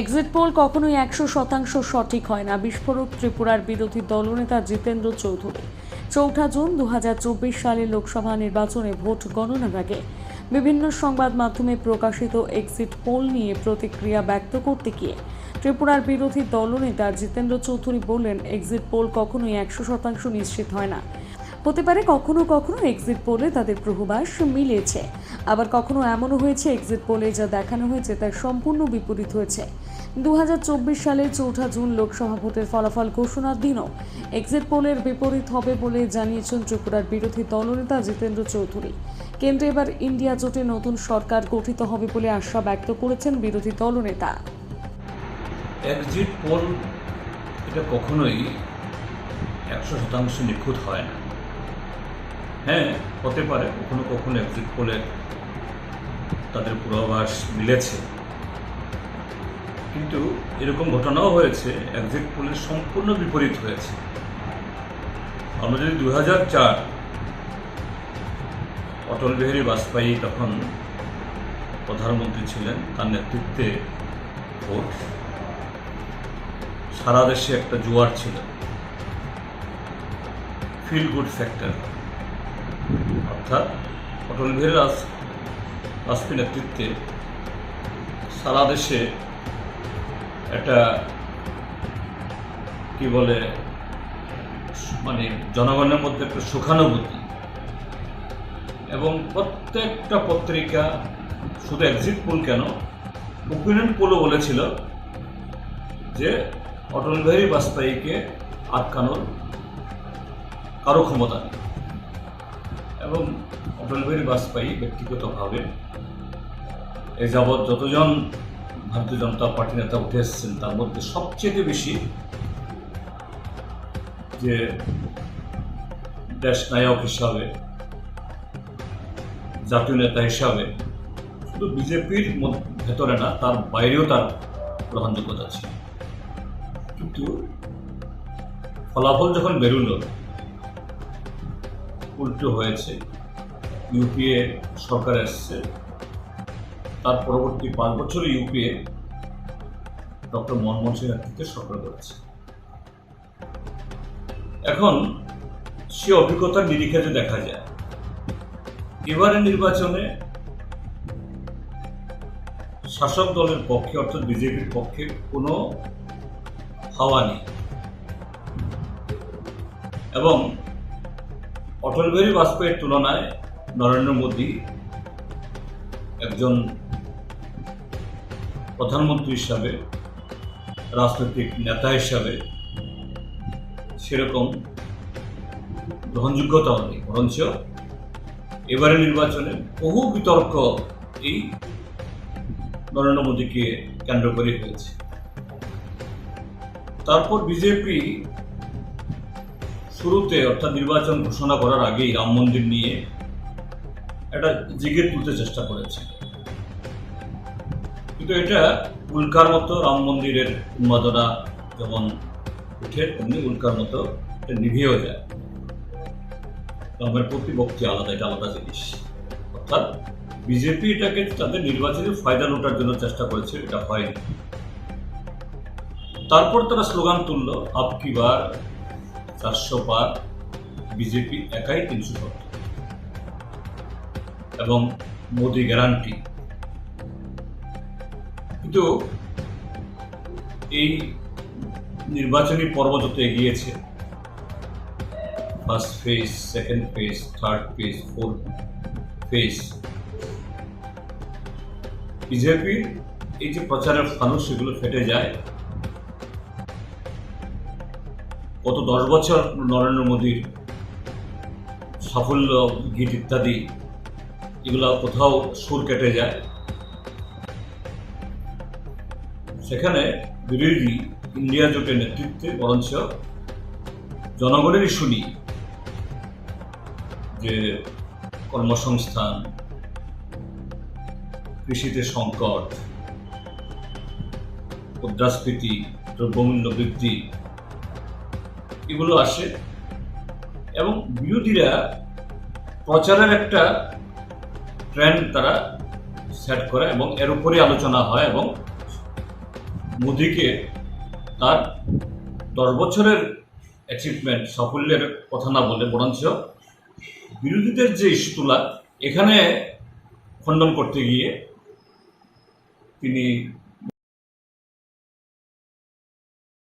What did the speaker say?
Exit pole কখনোই একশো শতাংশ সঠিক হয় না। বিস্ফোরক ত্রিপুরার বিরোধী দলনেতা জিতেন্দ্র চৌধুরী। চৌঠা জুন দু সালে লোকসভা নির্বাচনে ভোট গণনার আগে বিভিন্ন সংবাদ মাধ্যমে প্রকাশিত এক্সিট পোল নিয়ে প্রতিক্রিয়া ব্যক্ত করতে গিয়ে ত্রিপুরার বিরোধী দলনেতা জিতেন্দ্র চৌধুরী বললেন এক্সিট পোল কখনোই একশো শতাংশ নিশ্চিত হয় না। হতে পারে কখনো কখনো এক্সিট পোলে তাদের প্রহবাস মিলেছে। আবার কখনো এমনও হয়েছে এক্সিট পোলে যা দেখানো হয়েছে তার সম্পূর্ণ বিপরীত হয়েছে। দু সালের চৌঠা জুন লোকসভা ভোটের ফলাফল ঘোষণার দিনও। এক্সিট পোলের বিপরীত হবে বলে জানিয়েছেন ত্রিপুরার বিরোধী দলনেতা জিতেন্দ্র চৌধুরী। কেন্দ্রে এবার ইন্ডিয়া জোটে নতুন সরকার গঠিত হবে বলে আশা ব্যক্ত করেছেন বিরোধী দলনেতা। এক্সিট পোল এটা কখনোই একশো শতাংশ নিখুঁত হয় না। হ্যাঁ হতে পারে, কখনো কখনো এক্সিট পোলের তাদের পূর্বাভাস মিলেছে। কিন্তু এরকম ঘটনাও হয়েছে এক্সিট পোলের সম্পূর্ণ বিপরীত হয়েছে। আমরা যদি দু চার অটল বিহারী বাজপেয়ী তখন প্রধানমন্ত্রী ছিলেন, তার নেতৃত্বে ভোট, সারা দেশে একটা জোয়ার ছিল। ফিল গুড ফ্যাক্টর অর্থাৎ অটল বিহারী বাজপেয়ী নেতৃত্বে সারা দেশে একটা, কি বলে মানে জনগণের মধ্যে একটা সুখানুভূতি। এবং প্রত্যেকটা পত্রিকা শুধু এক্সিট পোল কেন ওপিনিয়ন পোলও বলেছিল যে অটল বিহারী বাজপেয়ীকে আটকানোর কারও ক্ষমতা নেই। এবং অটল বিহারী বাজপেয়ী ব্যক্তিগতভাবে এ যাবৎ যতজন ভারতীয় জনতা পার্টি নেতা উঠে এসেছেন, তার মধ্যে সবচেয়ে বেশি যে দেশ নায়ক হিসাবে, জাতীয় নেতা হিসাবে শুধু বিজেপির ভেতরে না, তার বাইরেও তার গ্রহণযোগ্যতা ছিল। কিন্তু ফলাফল যখন বেরোল, উল্টো হয়েছে, ইউপিএ সরকার এসছে তার পরবর্তী পাঁচ বছর ইউপিএ ডক্টর মনমোহন সিং নেতৃত্বে সরকার করেছে। এখন সে অভিজ্ঞতার যে দেখা যায় এবারে নির্বাচনে শাসক দলের পক্ষে অর্থাৎ বিজেপির পক্ষে কোনো হাওয়া নেই। এবং অটল বিহারী বাজপেয়ীর তুলনায় নরেন্দ্র মোদী একজন প্রধানমন্ত্রী হিসাবে, রাজনৈতিক নেতা হিসাবে সেরকম গ্রহণযোগ্যতাও নেই বরঞ্চ এবারে নির্বাচনে বহু বিতর্ক এই নরেন্দ্র মোদীকে কেন্দ্র করে হয়েছে। তারপর বিজেপি শুরুতে অর্থাৎ নির্বাচন ঘোষণা করার আগেই রাম মন্দির নিয়ে একটা জিগের তুলতে চেষ্টা করেছে কিন্তু এটা উল্কার মতো রাম মন্দিরের উন্মাদনা যেমন উঠে, তেমনি উল্কার মতো এটা নিভেও যায়। রামের প্রতিপক্ষে আলাদা, এটা আলাদা জিনিস। অর্থাৎ বিজেপি এটাকে তাদের নির্বাচনে ফায়দা লোটার জন্য চেষ্টা করেছে, এটা হয়নি। তারপর তারা স্লোগান তুলল, আপ কি বার চারশো পার বিজেপি একাই তিনশো সত্তর। এবং মোদি গ্যারান্টি কিন্তু এই নির্বাচনী পর্ব যত এগিয়েছে first phase second phase third phase fourth phase বিজেপির এই যে প্রচারের ফানুস, সেগুলো ফেটে যায়। গত দশ বছর নরেন্দ্র মোদীর সাফল্য গীত ইত্যাদি, এগুলো কোথাও সুর কেটে যায়। সেখানে বিরোধী ইন্ডিয়া জোটের নেতৃত্বে বরঞ্চ জনগণেরই শুনি যে কর্মসংস্থান, কৃষিতে সংকট, মুদ্রাস্ফীতি, দ্রব্যমূল্য বৃদ্ধি, এগুলো আসে এবং বিরোধীরা প্রচারের একটা ট্রেন্ড তারা সেট করে এবং এর উপরে আলোচনা হয় এবং মোদিকে তার দশ বছরের অ্যাচিভমেন্ট সাফল্যের কথা না বলে বরঞ্চ বিরোধীদের যে ইস্যু তোলা এখানে খণ্ডন করতে গিয়ে তিনি